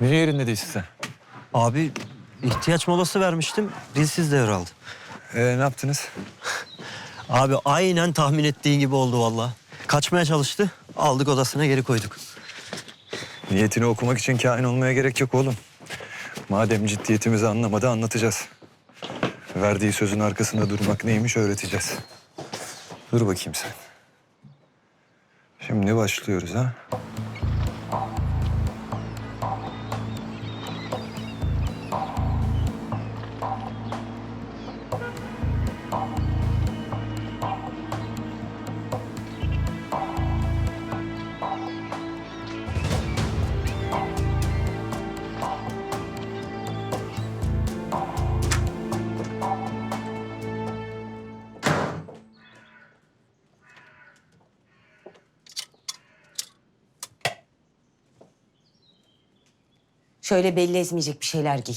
Niye yerinde değilsin sen? Abi ihtiyaç molası vermiştim. Dilsiz devraldı. Ee, ne yaptınız? Abi aynen tahmin ettiğin gibi oldu vallahi. Kaçmaya çalıştı. Aldık odasına geri koyduk. Niyetini okumak için kain olmaya gerek yok oğlum. Madem ciddiyetimizi anlamadı anlatacağız. Verdiği sözün arkasında durmak neymiş öğreteceğiz. Dur bakayım sen. Şimdi başlıyoruz ha. Şöyle belli etmeyecek bir şeyler giy.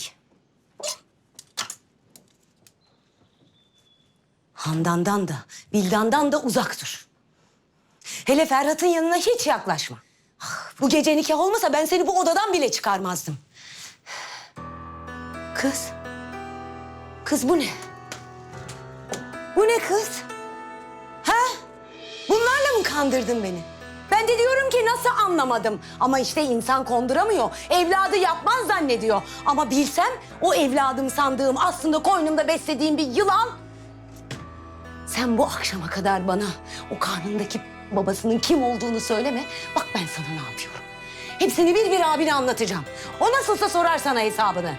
Handan'dan da, Bildan'dan da uzak dur. Hele Ferhat'ın yanına hiç yaklaşma. Ah, Bu gece nikah olmasa ben seni bu odadan bile çıkarmazdım. Kız. Kız bu ne? Bu ne kız? Ha? Bunlarla mı kandırdın beni? Ben de diyorum ki nasıl anlamadım. Ama işte insan konduramıyor. Evladı yapmaz zannediyor. Ama bilsem o evladım sandığım aslında koynumda beslediğim bir yılan. Sen bu akşama kadar bana o karnındaki babasının kim olduğunu söyleme. Bak ben sana ne yapıyorum. Hepsini bir bir abine anlatacağım. O nasılsa sorar sana hesabını.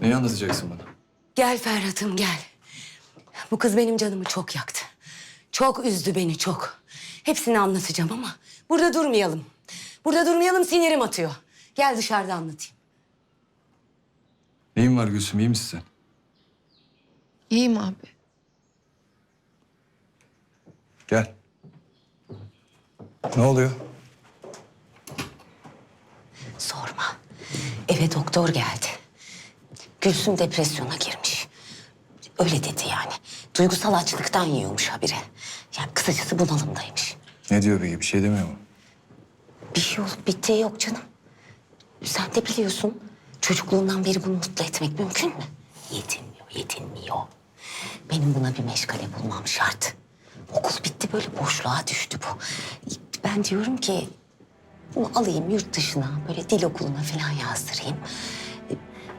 Neyi anlatacaksın bana? Gel Ferhat'ım gel. Bu kız benim canımı çok yaktı. Çok üzdü beni çok. Hepsini anlatacağım ama burada durmayalım. Burada durmayalım sinirim atıyor. Gel dışarıda anlatayım. Neyin var Gülsüm iyi misin sen? İyiyim abi. Gel. Ne oluyor? Sorma. Eve doktor geldi. Gülsüm depresyona girmiş. Öyle dedi yani. Duygusal açlıktan yiyormuş habire. Yani kısacası bunalımdaymış. Ne diyor peki bir şey demiyor mu? Bir şey olup bittiği yok canım. Sen de biliyorsun. Çocukluğundan beri bunu mutlu etmek mümkün mü? Yetinmiyor, yetinmiyor. Benim buna bir meşgale bulmam şart. Okul bitti böyle boşluğa düştü bu. Ben diyorum ki bunu alayım yurt dışına böyle dil okuluna falan yazdırayım.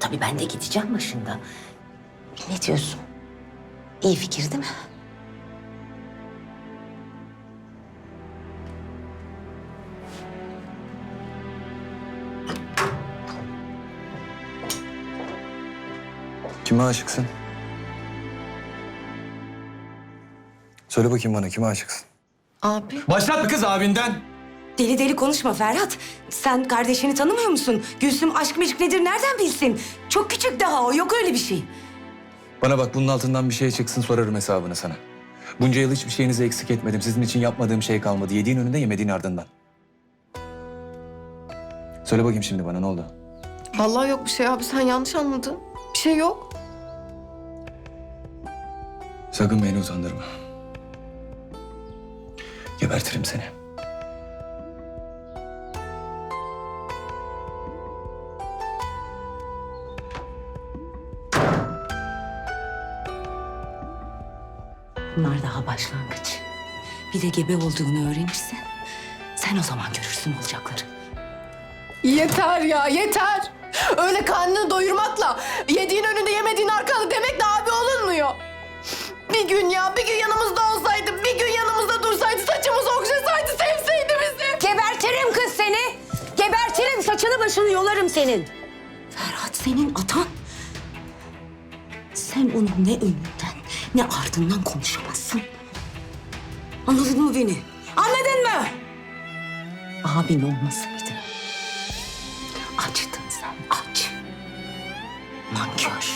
Tabii ben de gideceğim başında. Ne diyorsun? İyi fikir değil mi? Kime aşıksın? Söyle bakayım bana kime aşıksın? Abi. Başlatma kız abinden. Deli deli konuşma Ferhat. Sen kardeşini tanımıyor musun? Gülsüm aşk meşk nedir nereden bilsin? Çok küçük daha o yok öyle bir şey. Bana bak bunun altından bir şey çıksın sorarım hesabını sana. Bunca yıl hiçbir şeyinizi eksik etmedim. Sizin için yapmadığım şey kalmadı. Yediğin önünde yemediğin ardından. Söyle bakayım şimdi bana ne oldu? Vallahi yok bir şey abi sen yanlış anladın. Bir şey yok. Sakın beni utandırma. Gebertirim seni. Bunlar daha başlangıç. Bir de gebe olduğunu öğrenirse sen o zaman görürsün olacakları. Yeter ya yeter. Öyle karnını doyurmakla yediğin önünde yemediğin arkanda demekle abi olunmuyor. Bir gün ya bir gün yanımızda olsaydı, bir gün yanımızda dursaydı, saçımızı okşasaydı, sevseydi bizi. Gebertirim kız seni. Gebertirim saçını başını yolarım senin. Ferhat senin atan. Sen onun ne önünden ne ardından konuşamazsın. Anladın mı beni? Anladın mı? Abin olmasaydı. Açtın sen aç. Nankör.